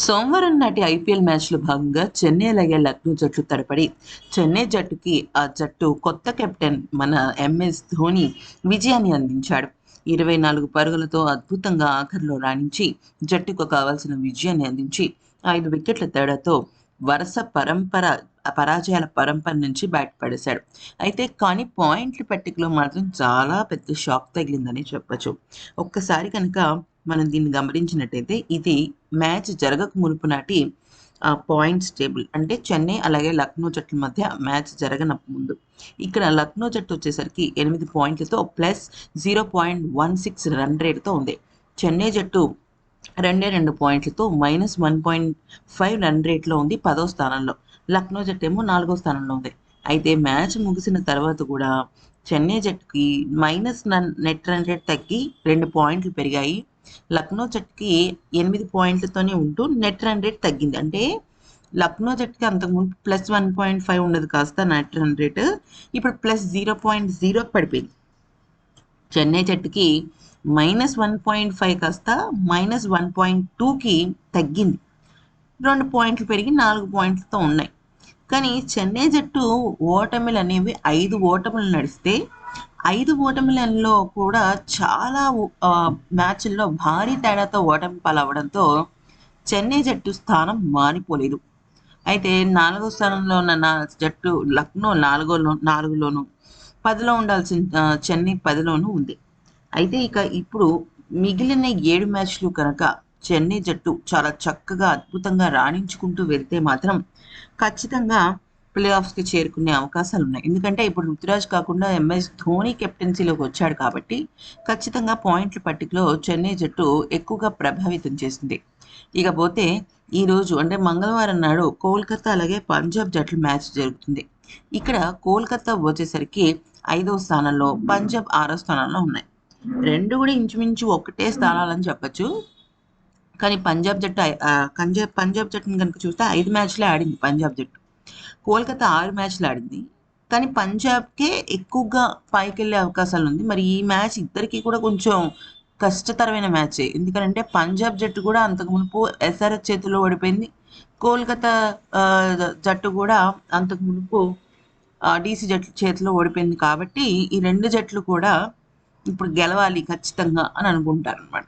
సోమవారం నాటి ఐపీఎల్ మ్యాచ్లో భాగంగా చెన్నై అలాగే లక్నో జట్లు తడపడి. చెన్నై జట్టుకి ఆ జట్టు కొత్త కెప్టెన్ మన ఎంఎస్ ధోని విజయాన్ని అందించాడు. ఇరవై నాలుగు పరుగులతో అద్భుతంగా ఆఖరిలో రాణించి జట్టుకు కావాల్సిన విజయాన్ని అందించి ఐదు వికెట్ల తేడాతో వరుస పరంపర పరాజయాల పరంపర నుంచి బయటపడేశాడు అయితే కానీ పాయింట్ల పట్టికలో మాత్రం చాలా పెద్ద షాక్ తగిలిందని చెప్పచ్చు. ఒక్కసారి కనుక మనం దీన్ని గమనించినట్టయితే ఇది మ్యాచ్ జరగక మునుపు నాటి పాయింట్స్ టేబుల్. అంటే చెన్నై అలాగే లక్నో జట్ల మధ్య మ్యాచ్ జరగన ముందు. ఇక్కడ లక్నో జట్టు వచ్చేసరికి ఎనిమిది పాయింట్లతో plus zero point one six run రేట్తో ఉంది. చెన్నై జట్టు రెండే రెండు పాయింట్లతో minus one point five run రేట్లో ఉంది పదో స్థానంలో. లక్నో జట్టు ఏమో నాలుగో స్థానంలో ఉంది. అయితే మ్యాచ్ ముగిసిన తర్వాత కూడా చెన్నై జట్టుకి మైనస్ నెట్ రన్ రేట్ తగ్గి రెండు పాయింట్లు పెరిగాయి. లక్నో జట్టుకి ఎనిమిది పాయింట్లతోనే ఉంటూ నెట్ రన్ రేట్ తగ్గింది. అంటే లక్నో జట్టుకి అంతకుముందు ప్లస్ వన్ పాయింట్ ఫైవ్ ఉండదు కాస్త నెట్ రన్ రేట్ ఇప్పుడు ప్లస్ జీరో పాయింట్ జీరో పడిపోయింది. చెన్నై జట్టుకి మైనస్ వన్ పాయింట్ ఫైవ్ కాస్త మైనస్ వన్ పాయింట్ టూకి తగ్గింది. రెండు పాయింట్లు పెరిగి నాలుగు పాయింట్లతో ఉన్నాయి. కానీ చెన్నై జట్టు ఓటమిలు అనేవి ఐదు ఓటములు నడిస్తే ఐదు ఓటమిలలో కూడా చాలా మ్యాచ్ల్లో భారీ తేడాతో ఓటమి పాలవడంతో చెన్నై జట్టు స్థానం మారిపోలేదు అయితే నాలుగో స్థానంలో ఉన్న నా జట్టు లక్నో నాలుగోలో నాలుగులోను పదిలో ఉండాల్సిన చెన్నై పదిలోనూ ఉంది. అయితే ఇక ఇప్పుడు మిగిలిన ఏడు మ్యాచ్లు కనుక చెన్నై జట్టు చాలా చక్కగా అద్భుతంగా రాణించుకుంటూ వెళ్తే మాత్రం ఖచ్చితంగా ప్లే ఆఫ్స్కి చేరుకునే అవకాశాలు ఉన్నాయి. ఎందుకంటే ఇప్పుడు రుతురాజ్ కాకుండా ఎంఎస్ ధోని కెప్టెన్సీలోకి వచ్చాడు కాబట్టి ఖచ్చితంగా పాయింట్ల పట్టికలో చెన్నై జట్టు ఎక్కువగా ప్రభావితం చేసింది. ఇకపోతే ఈరోజు అంటే మంగళవారం నాడు కోల్కతా అలాగే పంజాబ్ జట్ల మ్యాచ్ జరుగుతుంది. ఇక్కడ కోల్కతా వచ్చేసరికి ఐదవ స్థానంలో పంజాబ్ ఆరో స్థానంలో ఉన్నాయి. రెండు కూడా ఇంచుమించు ఒకటే స్థానాలని చెప్పచ్చు. కానీ పంజాబ్ జట్టు పంజాబ్ పంజాబ్ జట్టుని కనుక చూస్తే ఐదు మ్యాచ్లే ఆడింది పంజాబ్ జట్టు. కోల్కతా ఆరు మ్యాచ్లు ఆడింది. కానీ పంజాబ్కే ఎక్కువగా పైకి వెళ్ళే అవకాశాలు ఉంది మరి ఈ మ్యాచ్ ఇద్దరికి కూడా కొంచెం కష్టతరమైన మ్యాచ్. ఎందుకంటే పంజాబ్ జట్టు కూడా అంతకు మునుపు ఎస్ఆర్ఎస్ చేతిలో ఓడిపోయింది. కోల్కతా జట్టు కూడా అంతకు మునుపు డీసీ జట్టు చేతిలో ఓడిపోయింది కాబట్టి ఈ రెండు జట్లు కూడా ఇప్పుడు గెలవాలి ఖచ్చితంగా అని అనుకుంటారు అనమాట